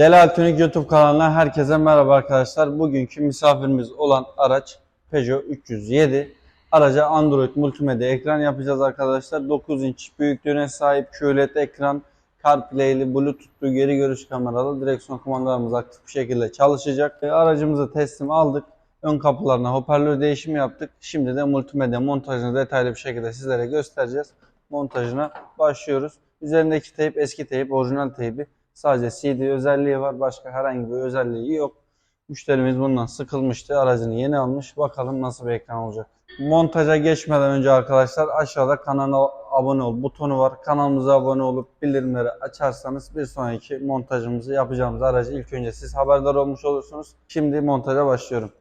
Celal Tünik YouTube kanalına herkese merhaba arkadaşlar. Bugünkü misafirimiz olan araç Peugeot 307. Araca Android multimedya ekran yapacağız arkadaşlar. 9 inç büyüklüğüne sahip QLED ekran, CarPlay'li, Bluetooth'lu, geri görüş kameralı direksiyon kumandalarımız aktif bir şekilde çalışacak. E, Aracımızı teslim aldık. Ön kapılarına hoparlör değişimi yaptık. Şimdi de multimedya montajını detaylı bir şekilde sizlere göstereceğiz. Montajına başlıyoruz. Üzerindeki teyp eski teyp, orijinal teybi. Sadece CD özelliği var. Başka herhangi bir özelliği yok. Müşterimiz bundan sıkılmıştı. Aracını yeni almış. Bakalım nasıl bir ekran olacak. Montaja geçmeden önce arkadaşlar aşağıda kanala abone ol butonu var. Kanalımıza abone olup bildirimleri açarsanız bir sonraki montajımızı yapacağımız aracı ilk önce siz haberdar olmuş olursunuz. Şimdi montaja başlıyorum.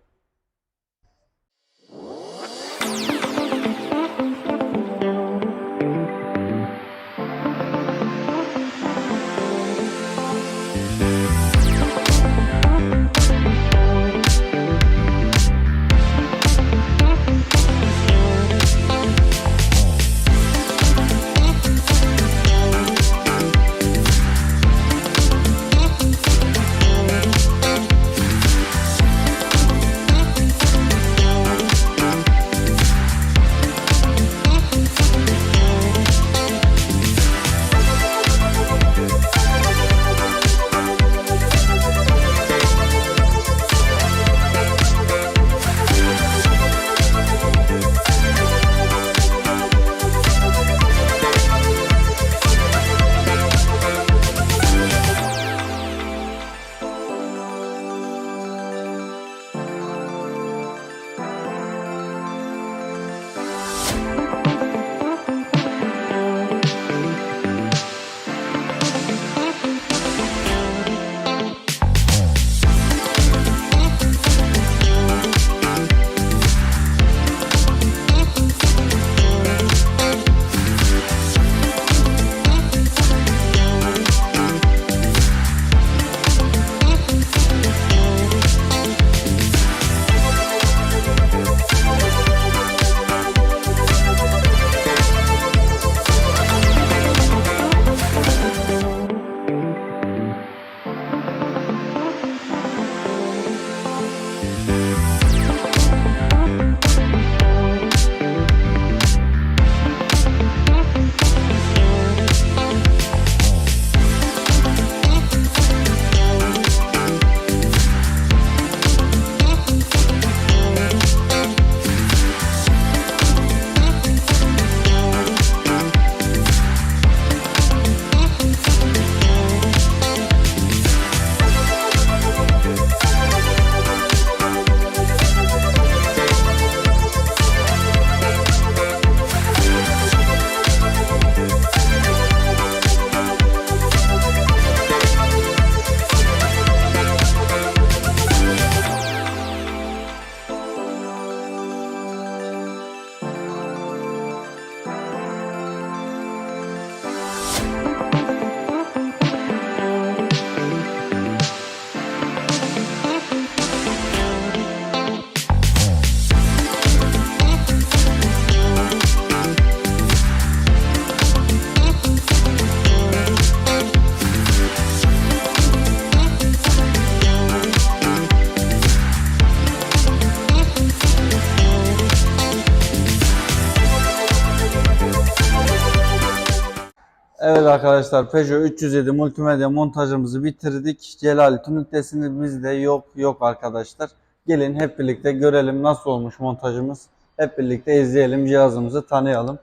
Evet arkadaşlar Peugeot 307 multimedya montajımızı bitirdik. Celal Tünük'tesiniz bizde yok yok arkadaşlar. Gelin hep birlikte görelim nasıl olmuş montajımız. Hep birlikte izleyelim cihazımızı tanıyalım.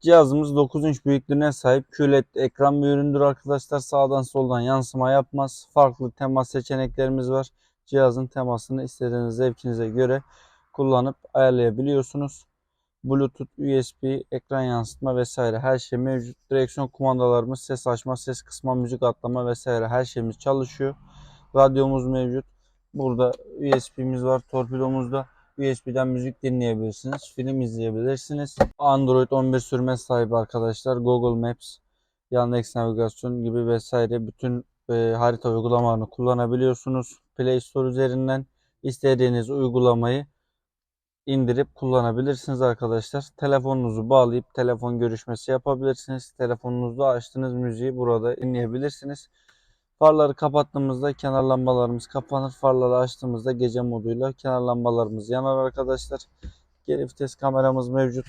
Cihazımız 9 inç büyüklüğüne sahip QLED ekran bir üründür arkadaşlar. Sağdan soldan yansıma yapmaz. Farklı temas seçeneklerimiz var. Cihazın temasını istediğiniz zevkinize göre kullanıp ayarlayabiliyorsunuz. Bluetooth, USB, ekran yansıtma vesaire her şey mevcut. Direksiyon kumandalarımız, ses açma, ses kısma, müzik atlama vesaire her şeyimiz çalışıyor. Radyomuz mevcut. Burada USB'miz var. Torpidomuzda USB'den müzik dinleyebilirsiniz. Film izleyebilirsiniz. Android 11 sürme sahibi arkadaşlar. Google Maps, Yandex Navigasyon gibi vesaire bütün e, harita uygulamalarını kullanabiliyorsunuz. Play Store üzerinden istediğiniz uygulamayı indirip kullanabilirsiniz arkadaşlar. Telefonunuzu bağlayıp telefon görüşmesi yapabilirsiniz. Telefonunuzda açtığınız müziği burada dinleyebilirsiniz. Farları kapattığımızda kenar lambalarımız kapanır. Farları açtığımızda gece moduyla kenar lambalarımız yanar arkadaşlar. Geri vites kameramız mevcut.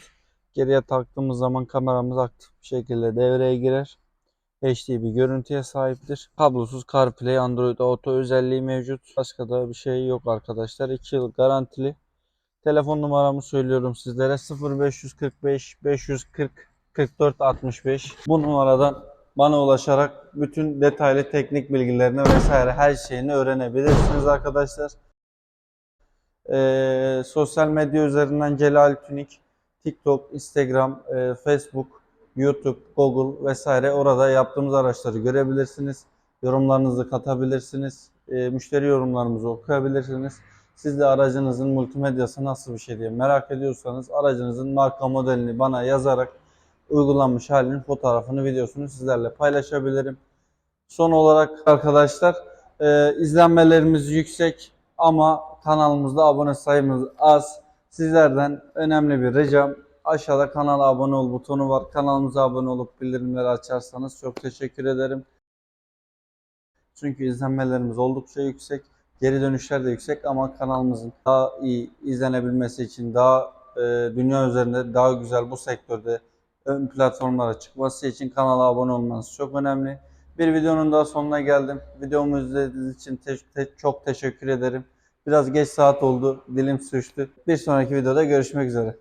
Geriye taktığımız zaman kameramız aktif bir şekilde devreye girer. HD bir görüntüye sahiptir. Kablosuz CarPlay, Android Auto özelliği mevcut. Başka da bir şey yok arkadaşlar. 2 yıl garantili. Telefon numaramı söylüyorum sizlere 0545 540 44 65. Bu numaradan bana ulaşarak bütün detaylı teknik bilgilerini vesaire her şeyini öğrenebilirsiniz arkadaşlar. Ee, sosyal medya üzerinden Celal Tünik, TikTok, Instagram, e, Facebook, YouTube, Google vesaire orada yaptığımız araçları görebilirsiniz. Yorumlarınızı katabilirsiniz. E, müşteri yorumlarımızı okuyabilirsiniz. Siz de aracınızın multimedyası nasıl bir şey diye merak ediyorsanız aracınızın marka modelini bana yazarak uygulanmış halinin fotoğrafını, videosunu sizlerle paylaşabilirim. Son olarak arkadaşlar e, izlenmelerimiz yüksek ama kanalımızda abone sayımız az. Sizlerden önemli bir ricam aşağıda kanala abone ol butonu var. Kanalımıza abone olup bildirimleri açarsanız çok teşekkür ederim. Çünkü izlenmelerimiz oldukça yüksek. Geri dönüşler de yüksek ama kanalımızın daha iyi izlenebilmesi için daha e, dünya üzerinde daha güzel bu sektörde ön platformlara çıkması için kanala abone olmanız çok önemli. Bir videonun daha sonuna geldim. Videomu izlediğiniz için te- te- çok teşekkür ederim. Biraz geç saat oldu. Dilim sürçtü. Bir sonraki videoda görüşmek üzere.